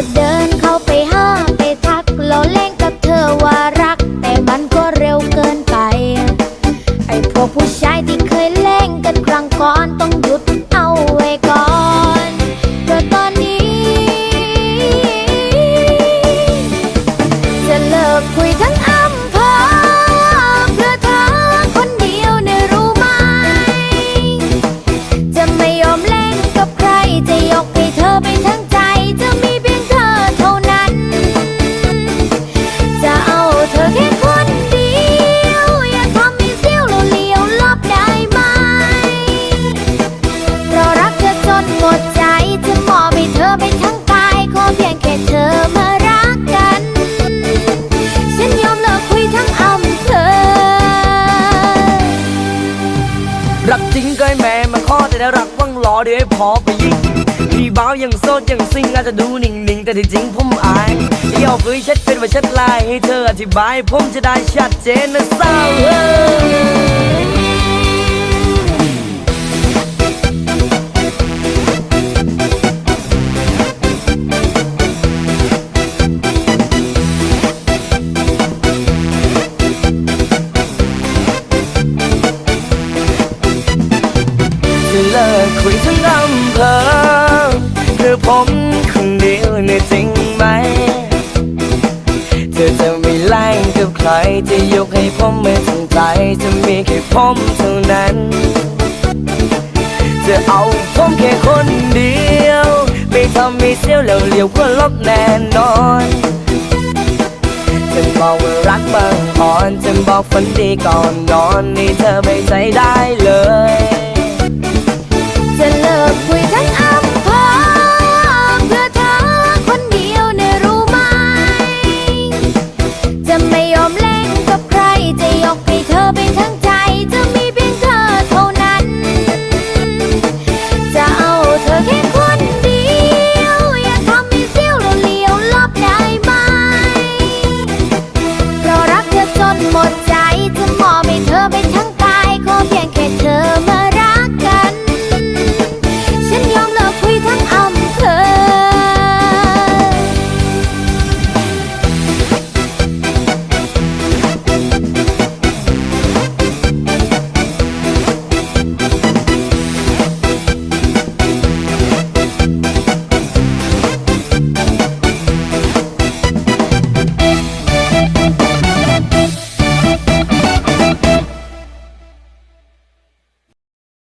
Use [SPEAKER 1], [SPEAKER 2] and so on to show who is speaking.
[SPEAKER 1] จะเดินเข้าไปห้าไปทักเราเล่นกับเธอว่ารัก แต่มันก็เร็วเกินไป ไอ้พวกผู้ชายที่เคยเล่นกันครั้งก่อนต้องหยุด รักว่างรอเดี๋
[SPEAKER 2] ยวให้พอไปยิงพี่บ้าวยังโสดยังซิงอาจจะดูนิ่งๆ แต่ที่จริงผมอายเดี่ยวคุยเช็ดเป็นว่าเช็ดลายให้เธออธิบาย ผมจะได้ชัดเจนนะสาว คุยทั้งอำเภอเพื่อผมคนเดียวเนี่ยจริงไหม เธอจะไม่ไล่กับใครจะยกให้ผมไม่ทั้งใจจะมีแค่ผมเท่านั้น จะเอาผมแค่คนเดียว ไม่ทำให้เสียวแล้วเลียวก็ลบแน่นอนจะบอกว่ารักบางอ่อนจะบอกฝันดีก่อนนอนนี่เธอไม่ใจได้เลย one